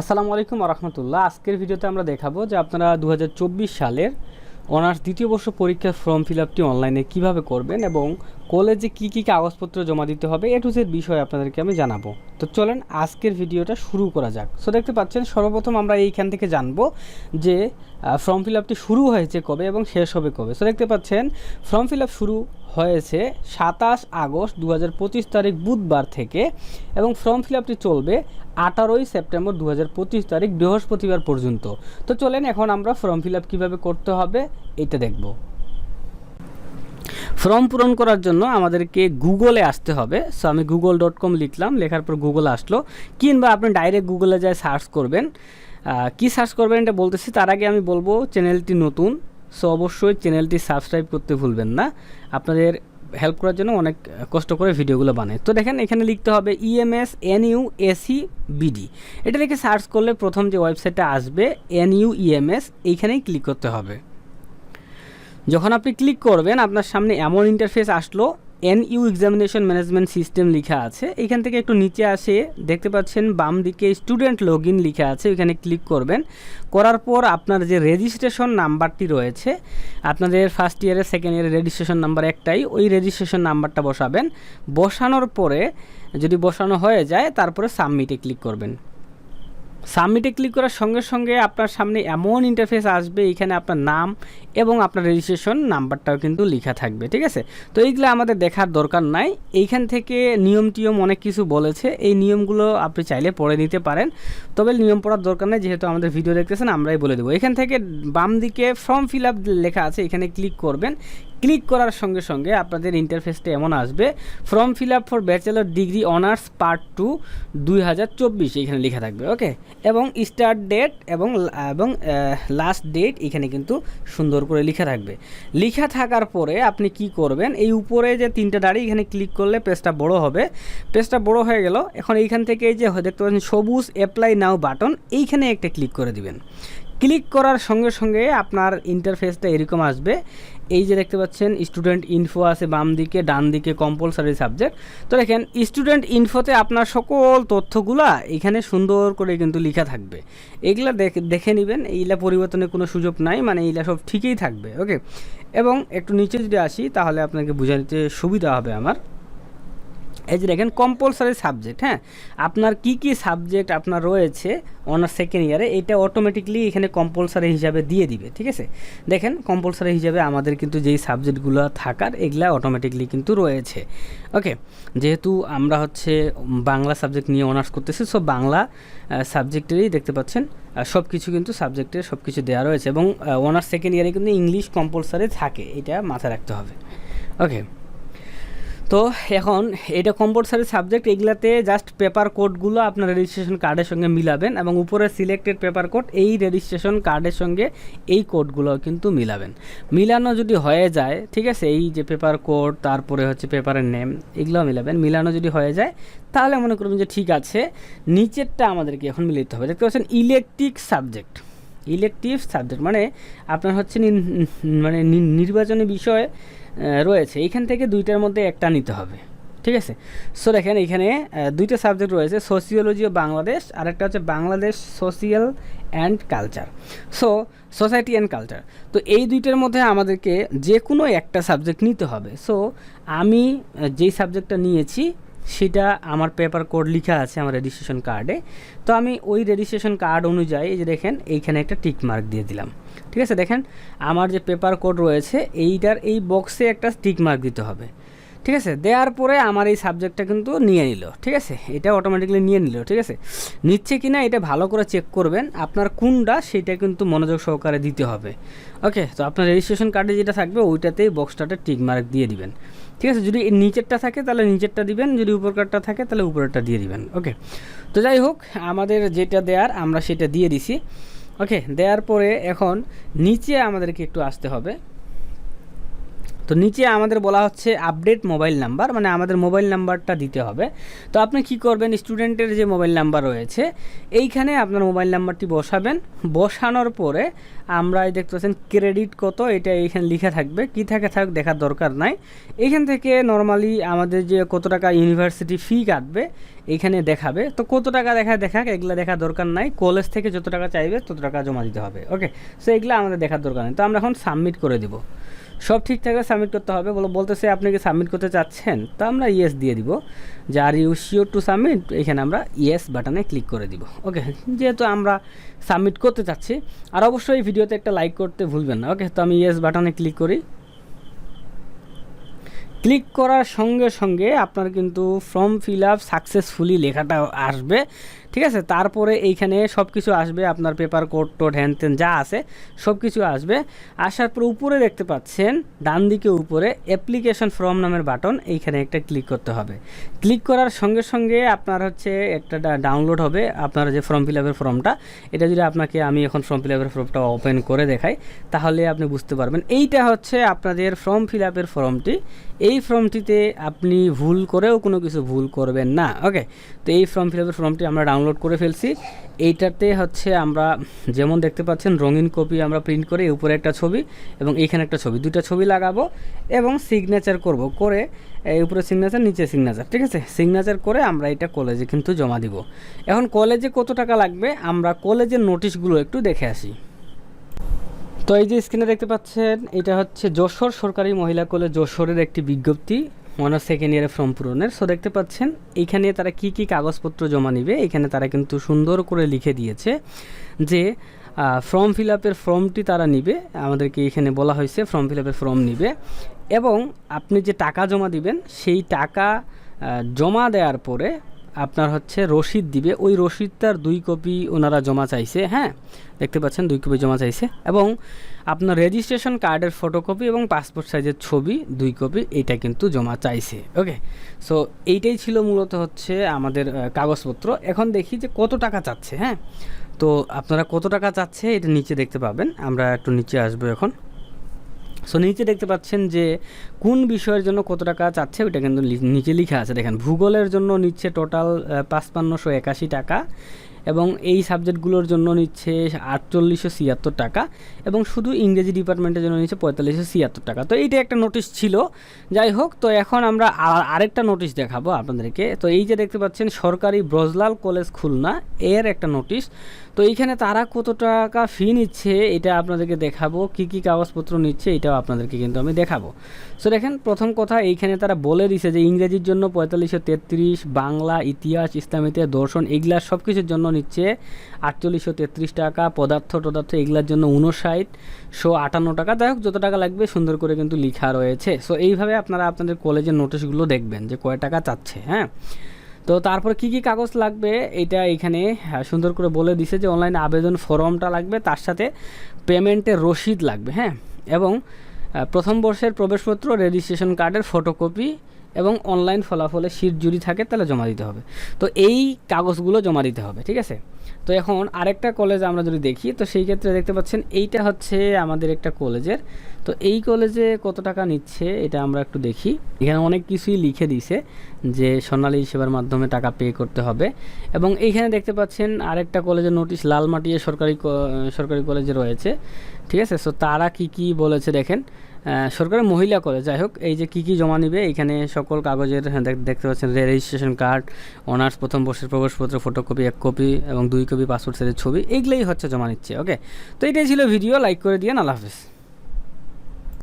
আসসালামু আলাইকুম রহমতুল্লাহ আজকের ভিডিওতে আমরা দেখাবো যে আপনারা দু হাজার চব্বিশ সালের অনার্স দ্বিতীয় বর্ষ পরীক্ষার ফর্ম ফিল আপটি অনলাইনে কীভাবে করবেন এবং কলেজে কী কী কাগজপত্র জমা দিতে হবে, এ টু বিষয়ে আপনাদেরকে আমি জানাব। তো চলেন আজকের ভিডিওটা শুরু করা যাক। সো দেখতে পাচ্ছেন, সর্বপ্রথম আমরা এইখান থেকে জানব যে ফর্ম ফিল আপটি শুরু হয়েছে কবে এবং শেষ হবে কবে। সো দেখতে পাচ্ছেন, ফর্ম ফিল আপ শুরু হয়েছে সাতাশ আগস্ট দু পঁচিশ তারিখ বুধবার থেকে এবং ফর্ম ফিল আপটি চলবে আঠারোই সেপ্টেম্বর দু হাজার পঁচিশ তারিখ বৃহস্পতিবার পর্যন্ত। তো চলেন এখন আমরা ফর্ম ফিল আপ কীভাবে করতে হবে এটা দেখব। ফর্ম পূরণ করার জন্য আমাদেরকে গুগলে আসতে হবে। সো আমি গুগল ডট কম লিখলাম, লেখার পর গুগল আসলো। কিংবা আপনি ডাইরেক্ট গুগলে যায় সার্চ করবেন। কি সার্চ করবেন এটা বলতেছি, তার আগে আমি বলব চ্যানেলটি নতুন। সো অবশ্যই চ্যানেলটি সাবস্ক্রাইব করতে ভুলবেন না। আপনাদের হেল্প করার জন্য অনেক কষ্ট করে ভিডিওগুলো বানায় তো দেখেন, এখানে লিখতে হবে EMS N U AC BD এটা লিখে সার্চ করলে প্রথম যে ওয়েবসাইটটা আসবে এন ইউ ইএমএস এইখানেই ক্লিক করতে হবে। যখন আপনি ক্লিক করবেন, আপনার সামনে এমন ইন্টারফেস আসলো N U examination management system লেখা আছে। এখান থেকে একটু নিচে আসে, দেখতে পাচ্ছেন বাম দিকে স্টুডেন্ট লগ ইন লেখা আছে, ওইখানে ক্লিক করবেন। করার পর আপনার যে রেজিস্ট্রেশন নাম্বারটি রয়েছে, আপনাদের ফার্স্ট ইয়ারের সেকেন্ড ইয়ারের রেজিস্ট্রেশন নাম্বার একটাই, ওই রেজিস্ট্রেশন নাম্বারটা বসাবেন। বসানোর পরে যদি বসানো হয়ে যায়, তারপরে সাবমিটে ক্লিক করবেন। সাবমিটে ক্লিক করার সঙ্গে সঙ্গে আপনার সামনে এমন ইন্টারফেস আসবে, এখানে আপনার নাম এবং আপনার রেজিস্ট্রেশন নাম্বারটাও কিন্তু লেখা থাকবে, ঠিক আছে? তো এইগুলো আমাদের দেখার দরকার নাই। এইখান থেকে নিয়ম টিয়ম অনেক কিছু বলেছে। এই নিয়মগুলো আপনি চাইলে পড়ে নিতে পারেন। তবে নিয়ম পড়ার দরকার নেই, যেহেতু আমাদের ভিডিও দেখতেছেন, আমরাই বলে দেবো। এখান থেকে বাম দিকে ফর্ম ফিল আপ লেখা আছে, এখানে ক্লিক করবেন। ক্লিক করার সঙ্গে সঙ্গে আপনাদের ইন্টারফেসটা এমন আসবে। Form fill up for bachelor degree honours part two দুই হাজার চব্বিশ, এখানে লেখা থাকবে ওকে এবং স্টার্ট ডেট এবং এবং লাস্ট ডেট এখানে কিন্তু সুন্দর করে লেখা থাকবে। লেখা থাকার পরে আপনি কি করবেন, এই উপরে যে তিনটা দাঁড়ি এখানে ক্লিক করলে পেজটা বড় হবে। পেজটা বড় হয়ে গেল, এখন এইখান থেকে যে দেখতে পাচ্ছেন সবুজ অ্যাপ্লাই নাও বাটন এইখানে একটা ক্লিক করে দিবেন। ক্লিক করার সঙ্গে সঙ্গে আপনার ইন্টারফেসটা এরকম আসবে। এই যে দেখতে পাচ্ছেন স্টুডেন্ট ইনফো আছে বাম দিকে, ডান দিকে কম্পালসারি সাবজেক্ট তো দেখেন স্টুডেন্ট ইনফোতে আপনার সকল তথ্যগুলা এখানে সুন্দর করে কিন্তু লেখা থাকবে। এগুলা দেখে নেবেন এইগুলা পরিবর্তনের কোনো সুযোগ নাই মানে এইগুলা সব ঠিকই থাকবে ওকে এবং একটু নিচে যদি আসি, তাহলে আপনাকে বোঝাতে সুবিধা হবে আমার। এই যে দেখেন কম্পালসারি সাবজেক্ট হ্যাঁ? আপনার কি কি সাবজেক্ট আপনার রয়েছে অনার্স সেকেন্ড ইয়ারে এটা অটোমেটিকলি এখানে কম্পালসারি হিসাবে দিয়ে দিবে, ঠিক আছে? দেখেন কম্পালসারি হিসাবে আমাদের কিন্তু যেই সাবজেক্টগুলো থাকার, এগুলা অটোমেটিকলি কিন্তু রয়েছে। ওকে যেহেতু আমরা হচ্ছে বাংলা সাবজেক্ট নিয়ে অনার্স করতেছি সো বাংলা সাবজেক্টেরই দেখতে পাচ্ছেন সব কিছু কিন্তু সাবজেক্টের সব কিছু দেওয়া রয়েছে এবং অনার্স সেকেন্ড ইয়ারে কিন্তু ইংলিশ কম্পালসারি থাকে, এটা মাথায় রাখতে হবে। ওকে তো এখন এটা কম্পালসারি সাবজেক্ট এগুলাতে জাস্ট পেপার কোডগুলো আপনার রেজিস্ট্রেশন কার্ডের সঙ্গে মিলাবেন এবং উপরে সিলেক্টেড পেপার কোড এই রেজিস্ট্রেশন কার্ডের সঙ্গে এই কোডগুলো কিন্তু মিলাবেন। মিলানো যদি হয়ে যায়, ঠিক আছে, এই যে পেপার কোড তারপরে হচ্ছে পেপারের নেম এগুলো মিলাবেন। মিলানো যদি হয়ে যায়, তাহলে মনে করবেন যে ঠিক আছে, নিচেরটা আমাদেরকে এখন মিলাতে হবে। দেখতে পাচ্ছেন ইলেকট্রিক সাবজেক্ট ইলেকটিভ সাবজেক্ট মানে আপনার হচ্ছে মানে নির্বাচনী বিষয় রয়েছে। এইখান থেকে দুইটার মধ্যে একটা নিতে হবে। ঠিক আছে? সো দেখেন এখানে দুইটা সাবজেক্ট রয়েছে সোসিওলজি ও বাংলাদেশ আর একটা হচ্ছে Bangladesh social and culture so society and culture তো এই দুইটার মধ্যে আমাদেরকে যে কোনো একটা সাবজেক্ট নিতে হবে। সো আমি যেই সাবজেক্টটা নিয়েছি সেটা আমার পেপার কোড লেখা আছে আমার রেজিস্ট্রেশন কার্ডে তো আমি ওই রেজিস্ট্রেশন কার্ড অনুযায়ী এই যে দেখেন, এইখানে একটা টিক মার্ক দিয়ে দিলাম। ঠিক আছে, দেখেন, আমার যে পেপার কোড রয়েছে, এইটার এই বক্সে একটা টিক মার্ক দিতে হবে। ঠিক আছে, দেওয়ার পরে আমার এই সাবজেক্টটা কিন্তু নিয়ে নিল। ঠিক আছে, এটা অটোমেটিকলি নিয়ে নিল। ঠিক আছে, নিচ্ছে কি না এটা ভালো করে চেক করবেন, আপনার কোনটা সেটা কিন্তু মনোযোগ সহকারে দিতে হবে। ওকে তো আপনার রেজিস্ট্রেশন কার্ডে যেটা থাকবে, ওইটাতেই বক্সটাতে টিক মার্ক দিয়ে দিবেন। ঠিক আছে, যদি নিচেরটা থাকে তাহলে নিচেরটা দিবেন, যদি উপরকারটা থাকে তাহলে উপরেরটা দিয়ে দিবেন ওকে তো যাই হোক, আমাদের যেটা দেয়ার, আমরা সেটা দিয়ে দিছি ওকে দেওয়ার পরে এখন নিচে আমাদেরকে একটু আসতে হবে। তো নিচে আমাদের বলা হচ্ছে আপডেট মোবাইল নাম্বার মানে আমাদের মোবাইল নাম্বারটা দিতে হবে। তো আপনি কি করবেন? স্টুডেন্টের যে মোবাইল নাম্বার রয়েছে, এইখানে আপনার মোবাইল নাম্বারটি বসাবেন। বসানোর পরে আমরা দেখতে পাচ্ছেন ক্রেডিট কত, এটা এইখানে লেখা থাকবে। কি থাকে থাক, দেখার দরকার নাই। এইখান থেকে নর্মালি আমাদের যে কত টাকা ইউনিভার্সিটি ফি কাটবে এইখানে দেখাবে। তো কত টাকা দেখা দেখাক, এগুলো দেখার দরকার নাই। কলেজ থেকে যত টাকা চাইবে, তত টাকা জমা দিতে হবে ওকে সো এগুলো আমাদের দেখার দরকার নেই। তো আমরা এখন সাবমিট করে দিব। সব ঠিক থাকলে সাবমিট করতে হবে। বলে, বলতেছে, আপনি কি সাবমিট করতে চাচ্ছেন? তো আমরা ইয়েস দিয়ে দিব। যে are you sure to submit এখানে আমরা ইয়েস বাটনে ক্লিক করে দিব ওকে যেহেতু আমরা সাবমিট করতে চাচ্ছি, আর অবশ্যই এই ভিডিওতে একটা লাইক করতে ভুলবেন না ওকে তো আমি ইয়েস বাটনে ক্লিক করি। ক্লিক করার সঙ্গে সঙ্গে আপনার কিন্তু ফর্ম ফিল আপ সাকসেসফুলি লেখাটা আসবে। ঠিক আছে? তারপরে এইখানে সব কিছু আসবে, আপনার পেপার কোড টোড হ্যান ত্যান যা আছে সব কিছু আসবে। আসার পর উপরে দেখতে পাচ্ছেন ডান দিকে উপরে অ্যাপ্লিকেশন ফর্ম নামের বাটন এইখানে একটা ক্লিক করতে হবে। ক্লিক করার সঙ্গে সঙ্গে আপনার হচ্ছে একটা ডাউনলোড হবে, আপনার যে ফর্ম ফিল আপের ফর্মটা এটা যদি আপনাকে আমি এখন ফর্ম ফিল আপের ফর্মটা ওপেন করে দেখাই, তাহলে আপনি বুঝতে পারবেন। এইটা হচ্ছে আপনাদের ফর্ম ফিল আপের ফর্মটি এই ফর্মটিতে আপনি ভুল করেও কোনো কিছু ভুল করবেন না ওকে তো এই ফর্ম ফিল আপের ফর্মটি আমরা ডাউনলোড করে ফেলছি। এইটাতে হচ্ছে আমরা যেমন দেখতে পাচ্ছেন, রঙিন কপি আমরা প্রিন্ট করে উপরে একটা ছবি এবং এইখানে একটা ছবি, দুইটা ছবি লাগাবো এবং সিগনেচার করব করে উপরে সিগনেচার নিচে সিগনেচার ঠিক আছে? সিগনেচার করে আমরা এটা কলেজে কিন্তু জমা দিব। এখন কলেজে কত টাকা লাগবে? আমরা কলেজের নোটিশগুলো একটু দেখে আসি। তো এই যে স্ক্রিনে দেখতে পাচ্ছেন, এটা হচ্ছে যশোর সরকারি মহিলা কলেজ যশোরের একটি বিজ্ঞপ্তি। মনে সেকেন্ড ইয়ারে ফর্ম পূরণের সো দেখতে পাচ্ছেন, এইখানে তারা কি কি কাগজপত্র জমা নিবে এখানে তারা কিন্তু সুন্দর করে লিখে দিয়েছে যে ফর্ম ফিল আপের ফর্মটি তারা নিবে, আমাদেরকে এখানে বলা হয়েছে ফর্ম ফিল আপের ফর্ম নিবে। এবং আপনি যে টাকা জমা দিবেন, সেই টাকা জমা দেওয়ার পরে আপনার হচ্ছে রসিদ দিবে। ওই রসিদটার দুই কপি ওনারা জমা চাইছে হ্যাঁ? দেখতে পাচ্ছেন, দুই কপি জমা চাইছে। এবং আপনার রেজিস্ট্রেশন কার্ডের ফটোকপি এবং পাসপোর্ট সাইজের ছবি, দুই কপি এইটা কিন্তু জমা চাইছে ওকে সো এইটাই ছিল মূলত হচ্ছে আমাদের কাগজপত্র। এখন দেখি যে কত টাকা চাচ্ছে হ্যাঁ? তো আপনারা কত টাকা চাচ্ছে, এটা নিচে দেখতে পাবেন। আমরা একটু নিচে আসব এখন। সো নিচে দেখতে পাচ্ছেন যে কোন বিষয়ের জন্য কত টাকা চাচ্ছে, ওইটা কিন্তু নিচে লিখা আছে। দেখেন, ভূগোলের জন্য নিচ্ছে টোটাল পাঁচপান্নশো একাশি টাকা। এবং এই সাবজেক্টগুলোর জন্য নিচ্ছে আটচল্লিশশো ছিয়াত্তর টাকা এবং শুধু ইংরেজি ডিপার্টমেন্টের জন্য নিচ্ছে পঁয়তাল্লিশশো ছিয়াত্তর টাকা। তো এইটা একটা নোটিশ ছিল। যাই হোক, তো এখন আমরা আর- আরেকটা নোটিশ দেখাবো আপনাদেরকে। তো এই যে দেখতে পাচ্ছেন, সরকারি ব্রজলাল কলেজ খুলনা, এর একটা নোটিশ তো এইখানে তারা কত টাকা ফি নিচ্ছে, এটা আপনাদেরকে দেখাবো। কি কি কাগজপত্র নিচ্ছে, এটাও আপনাদেরকে কিন্তু আমি দেখাবো। সো দেখেন, প্রথম কথা, এইখানে তারা বলে দিছে যে ইংরেজির জন্য পঁয়তাল্লিশশো তেত্রিশ, বাংলা, ইতিহাস ইসলাম ইতিহাস দর্শন এগুলার সব কিছুর জন্য নিচ্ছে। আটচল্লিশশো তেত্রিশ টাকা পদার্থ টদার্থ এগুলার জন্য উনষাট শো আটান্ন টাকা। যাই হোক যত টাকা লাগবে সুন্দর করে কিন্তু লিখা রয়েছে। সো এইভাবে আপনারা আপনাদের কলেজের নোটিশগুলো দেখবেন যে কয় টাকা চাচ্ছে হ্যাঁ? তো তারপর কি কি কাগজ লাগবে? এটা এখানে হ্যাঁ, সুন্দর করে বলে দিছে যে অনলাইন আবেদন ফর্মটা লাগবে তার সাথে পেমেন্টের রসিদ লাগবে হ্যাঁ? এবং প্রথম বর্ষের প্রবেশপত্র রেজিস্ট্রেশন কার্ডের ফটোকপি এবং অনলাইন ফলাফলে সিট জুড়ি থাকে তাহলে জমা দিতে হবে। তো এই কাগজগুলো জমা দিতে হবে, ঠিক আছে? তো এখন আরেকটা কলেজ আমরা যদি দেখি, তো সেই ক্ষেত্রে দেখতে পাচ্ছেন এইটা হচ্ছে আমাদের একটা কলেজের। তো এই কলেজে কত টাকা নিচ্ছে এটা আমরা একটু দেখি। এখানে অনেক কিছুই লিখে দিছে যে সোনালী সেবার মাধ্যমে টাকা পে করতে হবে। এবং এইখানে দেখতে পাচ্ছেন আরেকটা কলেজের নোটিশ লালমাটিয়া সরকারি সরকারি কলেজে রয়েছে। ঠিক আছে? সো তারা কি কি বলেছে দেখেন? সরকারি মহিলা কলেজ যাই হোক এই যে কী কী জমা নিবে এখানে সকল কাগজের হ্যাঁ, দেখতে পাচ্ছেন রেজিস্ট্রেশন কার্ড অনার্স প্রথম বর্ষের প্রবেশপত্র ফটোকপি এক কপি এবং দুই কপি পাসপোর্ট সাইজের ছবি এইগুলোই হচ্ছে জমা নিচ্ছে ওকে তো এটাই ছিল ভিডিও লাইক করে দিয়ে আল্লাহ হাফিজ।